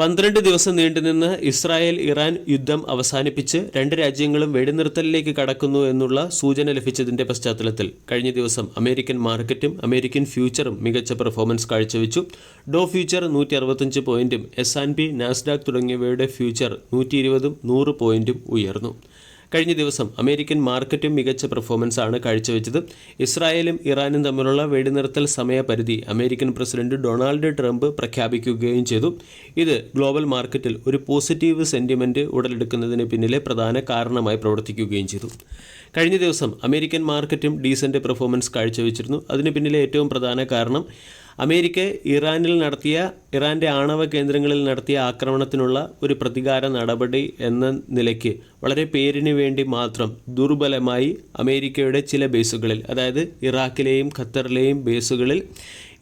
പന്ത്രണ്ട് ദിവസം നീണ്ടുനിന്ന് Israel Iran യുദ്ധം അവസാനിപ്പിച്ച് രണ്ട് രാജ്യങ്ങളും വെടിനിർത്തലിലേക്ക് കടക്കുന്നു എന്നുള്ള സൂചന ലഭിച്ചതിന്റെ പശ്ചാത്തലത്തിൽ കഴിഞ്ഞ ദിവസം അമേരിക്കൻ മാർക്കറ്റും അമേരിക്കൻ ഫ്യൂച്ചറും മികച്ച പെർഫോമൻസ് കാഴ്ചവെച്ചു. ഡോ ഫ്യൂച്ചർ നൂറ്റി അറുപത്തഞ്ച് പോയിന്റും എസ് ആൻഡ് പി നാസ്ഡാക് തുടങ്ങിയവയുടെ ഫ്യൂച്ചർ നൂറ്റി ഇരുപതും നൂറ് പോയിന്റും ഉയർന്നു. കഴിഞ്ഞ ദിവസം അമേരിക്കൻ മാർക്കറ്റും മികച്ച പെർഫോമൻസ് ആണ് കാഴ്ചവെച്ചത്. ഇസ്രായേലും ഇറാനും തമ്മിലുള്ള വെടിനിർത്തൽ സമയപരിധി അമേരിക്കൻ പ്രസിഡന്റ് ഡൊണാൾഡ് ട്രംപ് പ്രഖ്യാപിക്കുകയും ചെയ്തു. ഇത് ഗ്ലോബൽ മാർക്കറ്റിൽ ഒരു പോസിറ്റീവ് സെന്റിമെന്റ് ഉടലെടുക്കുന്നതിന് പിന്നിലെ പ്രധാന കാരണമായി പ്രവർത്തിക്കുകയും ചെയ്തു. കഴിഞ്ഞ ദിവസം അമേരിക്കൻ മാർക്കറ്റും ഡീസന്റ് പെർഫോമൻസ് കാഴ്ചവെച്ചിരുന്നു. അതിന് പിന്നിലെ ഏറ്റവും പ്രധാന കാരണം അമേരിക്ക ഇറാനിൽ നടത്തിയ ഇറാന്റെ ആണവ കേന്ദ്രങ്ങളിൽ നടത്തിയ ആക്രമണത്തിനുള്ള ഒരു പ്രതികാര നടപടി എന്ന നിലയ്ക്ക് വളരെ പേരിന് വേണ്ടി മാത്രം ദുർബലമായി അമേരിക്കയുടെ ചില ബേസുകളിൽ അതായത് ഇറാഖിലെയും ഖത്തറിലെയും ബേസുകളിൽ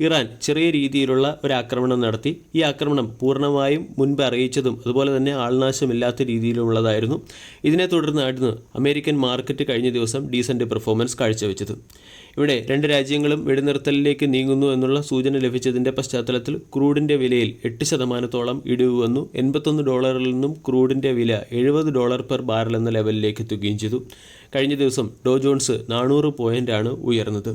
ഇറാൻ ചെറിയ രീതിയിലുള്ള ഒരു ആക്രമണം നടത്തി. ഈ ആക്രമണം പൂർണമായും മുൻപ് അറിയിച്ചതും അതുപോലെ തന്നെ ആൾനാശമില്ലാത്ത രീതിയിലുള്ളതായിരുന്നു. ഇതിനെ തുടർന്നായിരുന്നു അമേരിക്കൻ മാർക്കറ്റ് കഴിഞ്ഞ ദിവസം ഡീസന്റ് പെർഫോമൻസ് കാഴ്ചവെച്ചത്. ഇവിടെ രണ്ട് രാജ്യങ്ങളും വെടിനിർത്തലിലേക്ക് നീങ്ങുന്നു എന്നുള്ള സൂചന ലഭിച്ചതിന്റെ പശ്ചാത്തലത്തിൽ ക്രൂഡിന്റെ വിലയിൽ എട്ട് ശതമാനത്തോളം ഇടിവ് വന്നു. എൺപത്തൊന്ന് ഡോളറിൽ നിന്നും ക്രൂഡിന്റെ വില എഴുപത് ഡോളർ പെർ ബാരൽ എന്ന ലെവലിലേക്ക് എത്തുകയും ചെയ്തു. കഴിഞ്ഞ ദിവസം ഡോ ജോൺസ് നാനൂറ് പോയിന്റാണ് ഉയർന്നത്.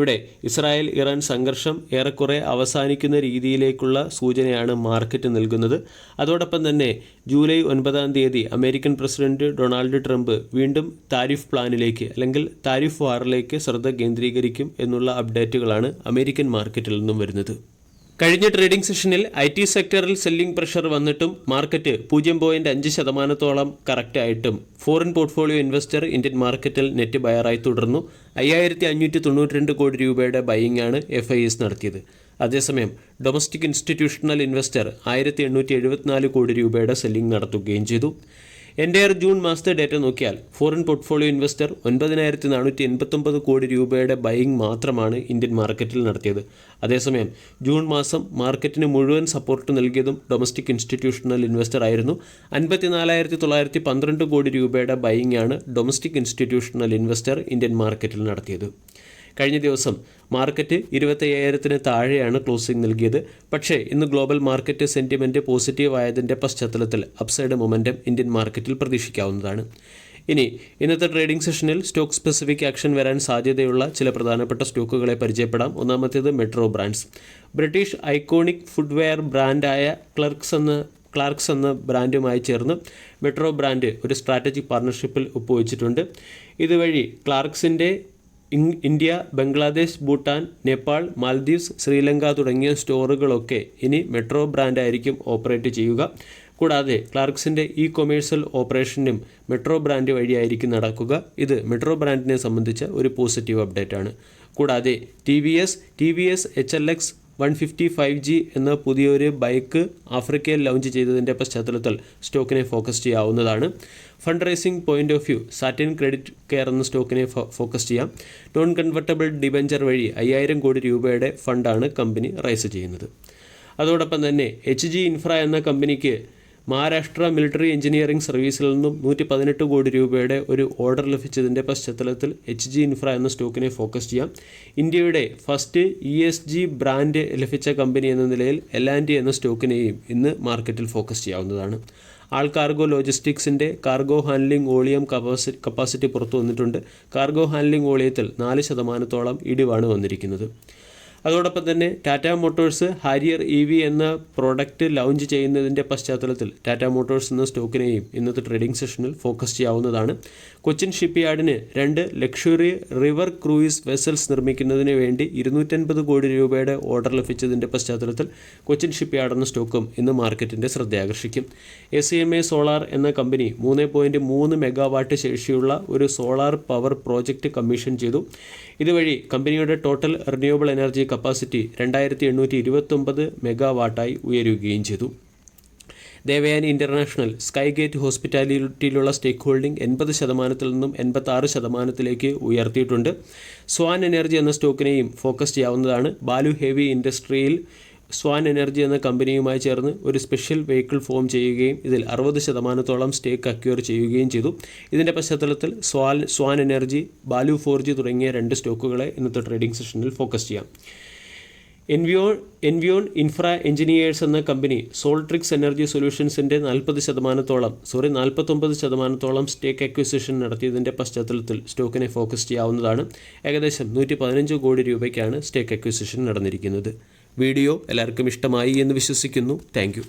ഇവിടെ ഇസ്രായേൽ ഇറാൻ സംഘർഷം ഏറെക്കുറെ അവസാനിക്കുന്ന രീതിയിലേക്കുള്ള സൂചനയാണ് മാർക്കറ്റ് നൽകുന്നത്. അതോടൊപ്പം തന്നെ ജൂലൈ ഒൻപതാം തീയതി അമേരിക്കൻ പ്രസിഡന്റ് ഡൊണാൾഡ് ട്രംപ് വീണ്ടും താരിഫ് പ്ലാനിലേക്ക് അല്ലെങ്കിൽ താരിഫ് വാറിലേക്ക് ശ്രദ്ധ കേന്ദ്രീകരിക്കും എന്നുള്ള അപ്ഡേറ്റുകളാണ് അമേരിക്കൻ മാർക്കറ്റിൽ നിന്നും വരുന്നത്. കഴിഞ്ഞ ട്രേഡിംഗ് സെഷനിൽ ഐ ടി സെക്ടറിൽ സെല്ലിംഗ് പ്രഷർ വന്നിട്ടും മാർക്കറ്റ് പൂജ്യം പോയിന്റ് അഞ്ച് ശതമാനത്തോളം കറക്റ്റ് ആയിട്ടും. ഫോറിൻ പോർട്ട്ഫോളിയോ ഇൻവെസ്റ്റർ ഇന്ത്യൻ മാർക്കറ്റിൽ നെറ്റ് ബയറായി തുടർന്നു. അയ്യായിരത്തി അഞ്ഞൂറ്റി തൊണ്ണൂറ്റി രണ്ട് കോടി രൂപയുടെ ബൈയിങ് ആണ് എഫ് ഐ എസ് നടത്തിയത്. അതേസമയം ഡൊമസ്റ്റിക് ഇൻസ്റ്റിറ്റ്യൂഷണൽ ഇൻവെസ്റ്റർ ആയിരത്തി എണ്ണൂറ്റി എഴുപത്തിനാല് കോടി രൂപയുടെ സെല്ലിംഗ് നടത്തുകയും ചെയ്തു. എന്റയർ ജൂൺ മാസത്തെ ഡേറ്റ നോക്കിയാൽ ഫോറിൻ പോർട്ട്ഫോളിയോ ഇൻവെസ്റ്റർ ഒൻപതിനായിരത്തി നാനൂറ്റി എൺപത്തൊമ്പത് കോടി രൂപയുടെ ബൈയിങ് മാത്രമാണ് ഇന്ത്യൻ മാർക്കറ്റിൽ നടത്തിയത്. അതേസമയം ജൂൺ മാസം മാർക്കറ്റിന് മുഴുവൻ സപ്പോർട്ട് നൽകിയതും ഡൊമസ്റ്റിക് ഇൻസ്റ്റിറ്റ്യൂഷണൽ ഇൻവെസ്റ്റർ ആയിരുന്നു. അൻപത്തിനാലായിരത്തി തൊള്ളായിരത്തി പന്ത്രണ്ട് കോടി രൂപയുടെ ബൈയിങ് ആണ് ഡൊമസ്റ്റിക് ഇൻസ്റ്റിറ്റ്യൂഷണൽ ഇൻവെസ്റ്റർ ഇന്ത്യൻ മാർക്കറ്റിൽ നടത്തിയത്. കഴിഞ്ഞ ദിവസം മാർക്കറ്റ് ഇരുപത്തയ്യായിരത്തിന് താഴെയാണ് ക്ലോസിംഗ് നൽകിയത്. പക്ഷേ ഇന്ന് ഗ്ലോബൽ മാർക്കറ്റ് സെന്റിമെന്റ് പോസിറ്റീവ് ആയതിന്റെ പശ്ചാത്തലത്തിൽ അപ്സൈഡ് മൊമെന്റം ഇന്ത്യൻ മാർക്കറ്റിൽ പ്രതീക്ഷിക്കാവുന്നതാണ്. ഇനി ഇന്നത്തെ ട്രേഡിംഗ് സെഷനിൽ സ്റ്റോക്ക് സ്പെസിഫിക് ആക്ഷൻ വരാൻ സാധ്യതയുള്ള ചില പ്രധാനപ്പെട്ട സ്റ്റോക്കുകളെ പരിചയപ്പെടാം. ഒന്നാമത്തേത് Metro Brands. British iconic footwear ബ്രാൻഡായ Clarks എന്ന ക്ലാർക്സ് എന്ന ബ്രാൻഡുമായി ചേർന്ന് മെട്രോ ബ്രാൻഡ് ഒരു സ്ട്രാറ്റജിക് പാർട്ണർഷിപ്പിൽ ഒപ്പുവെച്ചിട്ടുണ്ട്. ഇതുവഴി ക്ലാർക്സിന്റെ ഇന്ത്യ ബംഗ്ലാദേശ് ഭൂട്ടാൻ നേപ്പാൾ മാൽദ്വീപ്സ് ശ്രീലങ്ക തുടങ്ങിയ സ്റ്റോറുകളൊക്കെ ഇനി മെട്രോ ബ്രാൻഡായിരിക്കും ഓപ്പറേറ്റ് ചെയ്യുക. കൂടാതെ ക്ലാർക്സിന്റെ ഇ കൊമേഴ്സ്യൽ ഓപ്പറേഷനും മെട്രോ ബ്രാൻഡ് വഴിയായിരിക്കും നടക്കുക. ഇത് മെട്രോ ബ്രാൻഡിനെ സംബന്ധിച്ച ഒരു പോസിറ്റീവ് അപ്ഡേറ്റ് ആണ് കൂടാതെ T V S T V S H L X one fifty five G എന്ന പുതിയൊരു ബൈക്ക് ആഫ്രിക്കയിൽ ലോഞ്ച് ചെയ്തതിന്റെ പശ്ചാത്തലത്തിൽ സ്റ്റോക്കിനെ ഫോക്കസ് ചെയ്യാവുന്നതാണ്. Fund raising point of view Satin Credit Care എന്ന സ്റ്റോക്കിനെ ഫോക്കസ് ചെയ്യാം. നോൺ കൺവെർട്ടബിൾ ഡിബഞ്ചർ വഴി അയ്യായിരം കോടി രൂപയുടെ ഫണ്ടാണ് കമ്പനി റൈസ് ചെയ്യുന്നത്. അതോടൊപ്പം തന്നെ എച്ച് ജി ഇൻഫ്ര എന്ന കമ്പനിക്ക് മഹാരാഷ്ട്ര മിലിറ്ററി എഞ്ചിനീയറിംഗ് സർവീസിൽ നിന്നും നൂറ്റി പതിനെട്ട് കോടി രൂപയുടെ ഒരു ഓർഡർ ലഭിച്ചതിന്റെ പശ്ചാത്തലത്തിൽ എച്ച് ജി ഇൻഫ്ര എന്ന സ്റ്റോക്കിനെ ഫോക്കസ് ചെയ്യാം. ഇന്ത്യയുടെ first E S G brand ലഭിച്ച കമ്പനി എന്ന നിലയിൽ എൽ ആൻഡ് എന്ന സ്റ്റോക്കിനെയും ഇന്ന് മാർക്കറ്റിൽ ഫോക്കസ് ചെയ്യാവുന്നതാണ്. ആൾ Cargo ലോജിസ്റ്റിക്സിന്റെ cargo handling volume capacity capacity പുറത്തു വന്നിട്ടുണ്ട് കാർഗോ ഹാൻഡ്ലിംഗ് വോളിയത്തിൽ നാല് ശതമാനത്തോളം ഇടിവാണ് വന്നിരിക്കുന്നത്. അതോടൊപ്പം തന്നെ Tata Motors Harrier E V എന്ന പ്രോഡക്റ്റ് ലോഞ്ച് ചെയ്യുന്നതിന്റെ പശ്ചാത്തലത്തിൽ ടാറ്റ മോട്ടോഴ്സ് എന്ന സ്റ്റോക്കിനെയും ഇന്നത്തെ ട്രേഡിംഗ് സെഷനിൽ ഫോക്കസ് ചെയ്യാവുന്നതാണ്. കൊച്ചിൻ ഷിപ്പ്യാർഡിന് രണ്ട് ലക്ഷറി റിവർ ക്രൂയിസ് വെസൽസ് നിർമ്മിക്കുന്നതിന് വേണ്ടി ഇരുന്നൂറ്റൻപത് കോടി രൂപയുടെ ഓർഡർ ലഭിച്ചതിന്റെ പശ്ചാത്തലത്തിൽ കൊച്ചിൻ ഷിപ്പ്യാർഡ് എന്ന സ്റ്റോക്കും ഇന്ന് മാർക്കറ്റിന്റെ ശ്രദ്ധയാകർഷിക്കും. A C M E solar എന്ന കമ്പനി മൂന്ന് പോയിന്റ് മൂന്ന് മെഗാവാട്ട് ശേഷിയുള്ള ഒരു സോളാർ പവർ പ്രോജക്റ്റ് കമ്മീഷൻ ചെയ്തു. ഇതുവഴി കമ്പനിയുടെ ടോട്ടൽ റിന്യൂവബിൾ എനർജി കപ്പാസിറ്റി രണ്ടായിരത്തി എണ്ണൂറ്റി ഇരുപത്തൊമ്പത് മെഗാവാട്ടായി ഉയരുകയും ചെയ്തു. ദേവയാനി ഇന്റർനാഷണൽ സ്കൈ ഗേറ്റ് ഹോസ്പിറ്റാലിറ്റിയിലുള്ള സ്റ്റേക്ക് ഹോൾഡിംഗ് എൺപത് ശതമാനത്തിൽ നിന്നും എൺപത്താറ് ശതമാനത്തിലേക്ക് ഉയർത്തിയിട്ടുണ്ട്. സ്വാൻ എനർജി എന്ന സ്റ്റോക്കിനെയും ഫോക്കസ് ചെയ്യാവുന്നതാണ്. ബാലു ഹെവി ഇൻഡസ്ട്രിയിൽ സ്വാൻ എനർജി എന്ന കമ്പനിയുമായി ചേർന്ന് ഒരു സ്പെഷ്യൽ വെഹിക്കിൾ ഫോം ചെയ്യുകയും ഇതിൽ അറുപത് ശതമാനത്തോളം സ്റ്റേക്ക് അക്യൂർ ചെയ്യുകയും ചെയ്തു. ഇതിന്റെ പശ്ചാത്തലത്തിൽ Swan Swan Energy Balu Forge തുടങ്ങിയ രണ്ട് സ്റ്റോക്കുകളെ ഇന്നത്തെ ട്രേഡിംഗ് സെഷനിൽ ഫോക്കസ് ചെയ്യാം. എൻവിയോൺ എൻവിയോൺ ഇൻഫ്ര എഞ്ചിനീയേഴ്സ് എന്ന കമ്പനി സോൾട്രിക്സ് എനർജി സൊല്യൂഷൻസിന്റെ നാൽപ്പത് ശതമാനത്തോളം സോറി നാൽപ്പത്തൊമ്പത് ശതമാനത്തോളം സ്റ്റേക്ക് അക്വിസിഷൻ നടത്തിയതിന്റെ പശ്ചാത്തലത്തിൽ സ്റ്റോക്കിനെ ഫോക്കസ് ചെയ്യാവുന്നതാണ്. ഏകദേശം നൂറ്റി പതിനഞ്ച് കോടി രൂപയ്ക്കാണ് സ്റ്റേക്ക് അക്വിസിഷൻ നടന്നിരിക്കുന്നത്. വീഡിയോ എല്ലാവർക്കും ഇഷ്ടമായി എന്ന് വിശ്വസിക്കുന്നു. താങ്ക്